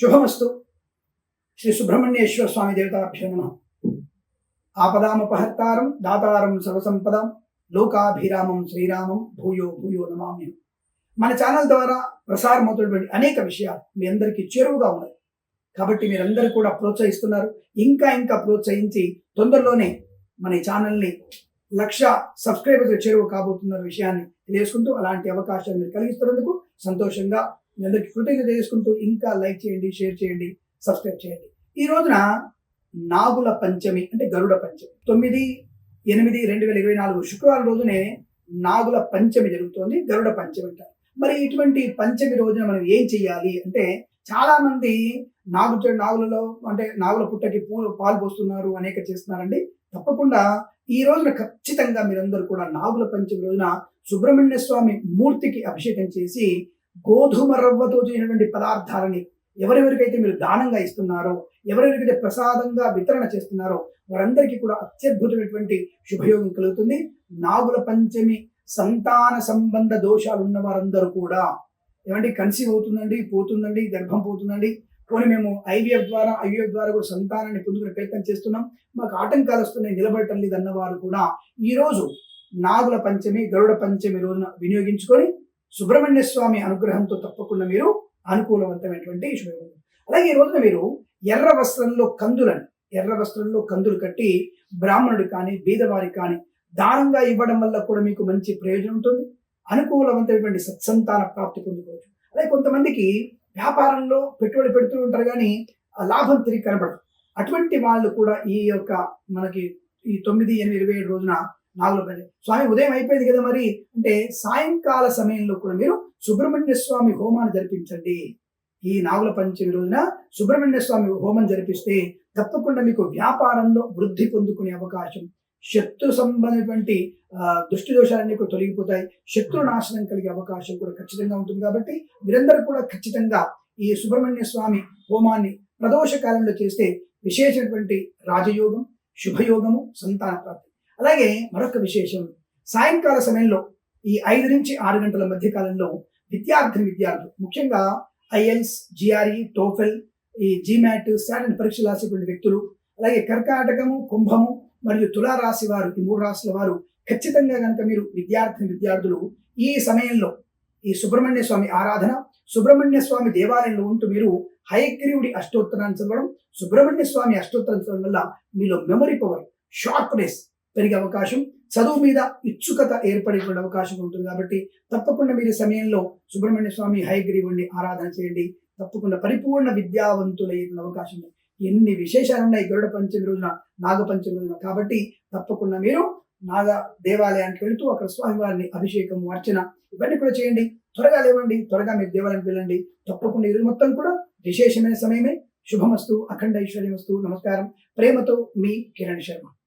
శుభమస్తు. శ్రీ సుబ్రహ్మణ్యేశ్వర స్వామి దేవతాభ్యో నమ. ఆపదాముపహర్తారం దాతారం సర్వసంపదం లోకాభిరామం శ్రీరామం భూయో భూయో నమామ్యం మన ఛానల్ ద్వారా ప్రసారమవుతున్నటువంటి అనేక విషయాలు మీ అందరికీ చేరువుగా ఉన్నాయి. కాబట్టి మీరందరూ కూడా ప్రోత్సహిస్తున్నారు. ఇంకా ఇంకా ప్రోత్సహించి తొందరలోనే మన ఈ ఛానల్ని లక్ష సబ్స్క్రైబర్స్ చేరువు కాబోతున్న విషయాన్ని తెలియజేసుకుంటూ అలాంటి అవకాశాలు మీరు కలిగిస్తున్నందుకు సంతోషంగా మీ అందరికీ కృతజ్ఞత చేసుకుంటూ ఇంకా లైక్ చేయండి షేర్ చేయండి సబ్స్క్రైబ్ చేయండి. ఈ రోజున నాగుల పంచమి అంటే గరుడ పంచమి. తొమ్మిది ఎనిమిది రెండు వేల ఇరవై నాలుగు శుక్రవారం రోజునే నాగుల పంచమి జరుగుతోంది గరుడ పంచమి అంటారు. మరి ఇటువంటి పంచమి రోజున మనం ఏం చెయ్యాలి అంటే చాలా మంది నాగు నాగులలో అంటే నాగుల పుట్టకి పూలు పాలు పోస్తున్నారు అనేక చేస్తున్నారండి. తప్పకుండా ఈ రోజున ఖచ్చితంగా మీరందరూ కూడా నాగుల పంచమి రోజున సుబ్రహ్మణ్య స్వామి మూర్తికి అభిషేకం చేసి గోధుమ రవ్వతో చేసినటువంటి పదార్థాలని ఎవరెవరికైతే మీరు దానంగా ఇస్తున్నారో ఎవరెవరికైతే ప్రసాదంగా వితరణ చేస్తున్నారో వారందరికీ కూడా అత్యద్భుతమైనటువంటి శుభయోగం కలుగుతుంది. నాగుల పంచమి సంతాన సంబంధ దోషాలు ఉన్న వారందరూ కూడా ఏమంటే కన్సీవ్ అవుతుందండి పోతుందండి గర్భం పోతుందండి. పోనీ మేము ఐవీఎఫ్ ద్వారా ఐవీఎఫ్ ద్వారా కూడా సంతానాన్ని పొందుకునే ప్రయత్నం చేస్తున్నాం. మాకు ఆటంకాలు వస్తున్నాయి నిలబడటం లేదన్నవారు కూడా ఈరోజు నాగుల పంచమి గరుడ పంచమి రోజున వినియోగించుకొని సుబ్రహ్మణ్య స్వామి అనుగ్రహంతో తప్పకుండా మీరు అనుకూలవంతమైనటువంటి శుభయోగం అలాగే ఈ రోజున మీరు ఎర్ర వస్త్రంలో కందులను ఎర్ర వస్త్రంలో కందులు కట్టి బ్రాహ్మణుడు కానీ బీదవారి కానీ దానంగా ఇవ్వడం వల్ల కూడా మీకు మంచి ప్రయోజనం ఉంటుంది. అనుకూలవంతమైనటువంటి సత్సంతాన ప్రాప్తి పొందుకోవచ్చు. అలాగే కొంతమందికి వ్యాపారంలో పెట్టుబడి పెడుతూ ఉంటారు కానీ ఆ లాభం తిరిగి కనబడదు అటువంటి వాళ్ళు కూడా ఈ యొక్క మనకి ఈ తొమ్మిది ఎనిమిది ఇరవై ఏడు రోజున నాలుగు పని స్వామి ఉదయం అయిపోయింది కదా మరి? అంటే సాయంకాల సమయంలో కూడా మీరు సుబ్రహ్మణ్య స్వామి హోమాన్ని జరిపించండి. ఈ నాగుల పంచమి రోజున సుబ్రహ్మణ్య స్వామి హోమం జరిపిస్తే తప్పకుండా మీకు వ్యాపారంలో వృద్ధి పొందుకునే అవకాశం శత్రు సంబంధమైనటువంటి దృష్టి దోషాలన్నీ కూడా తొలగిపోతాయి. శత్రు నాశనం కలిగే అవకాశం కూడా ఖచ్చితంగా ఉంటుంది కాబట్టి మీరందరూ కూడా ఖచ్చితంగా ఈ సుబ్రహ్మణ్య స్వామి హోమాన్ని ప్రదోష కాలంలో చేస్తే విశేషమైనటువంటి రాజయోగం శుభయోగము సంతాన ప్రాప్తి. అలాగే మరొక విశేషం. సాయంకాల సమయంలో ఈ ఐదు నుంచి ఆరు గంటల మధ్య కాలంలో విద్యార్థి విద్యార్థులు ముఖ్యంగా ఐఎల్స్ జిఆర్ఈ టోఫెల్ ఈ జీమాట్ శాటన్ పరీక్షలు రాసేటువంటి వ్యక్తులు అలాగే కర్కాటకము కుంభము మరియు తులారాశి వారు ఈ మూడు రాశుల వారు ఖచ్చితంగా కనుక మీరు విద్యార్థిని విద్యార్థులు ఈ సమయంలో ఈ సుబ్రహ్మణ్య స్వామి ఆరాధన సుబ్రహ్మణ్య స్వామి దేవాలయంలో ఉంటూ మీరు హయగ్రీవుడి అష్టోత్తరాన్ని చదవడం సుబ్రహ్మణ్య స్వామి అష్టోత్తరం చదవడం వల్ల మీలో మెమరీ పవర్ షార్ప్నెస్ పెరిగే అవకాశం చదువు మీద ఇచ్చుకత ఏర్పడేటువంటి అవకాశం ఉంటుంది కాబట్టి తప్పకుండా మీరు సమయంలో సుబ్రహ్మణ్య స్వామి హైగ్రీవుణ్ణి ఆరాధన చేయండి. తప్పకుండా పరిపూర్ణ విద్యావంతులయ్యే అవకాశం ఉంది. ఎన్ని విశేషాలు ఉన్నాయి? గరుడ పంచమి రోజున నాగ పంచమి రోజున. కాబట్టి తప్పకుండా మీరు నాగ దేవాలయానికి వెళుతూ అక్కడ స్వామివారిని అభిషేకం అర్చన ఇవన్నీ కూడా చేయండి. త్వరగా లేవండి. త్వరగా మీరు దేవాలయానికి వెళ్ళండి. తప్పకుండా ఇది మొత్తం కూడా విశేషమైన సమయమే. శుభమస్తు అఖండ ఐశ్వర్యమస్తు. నమస్కారం. ప్రేమతో మీ కిరణ్ శర్మ.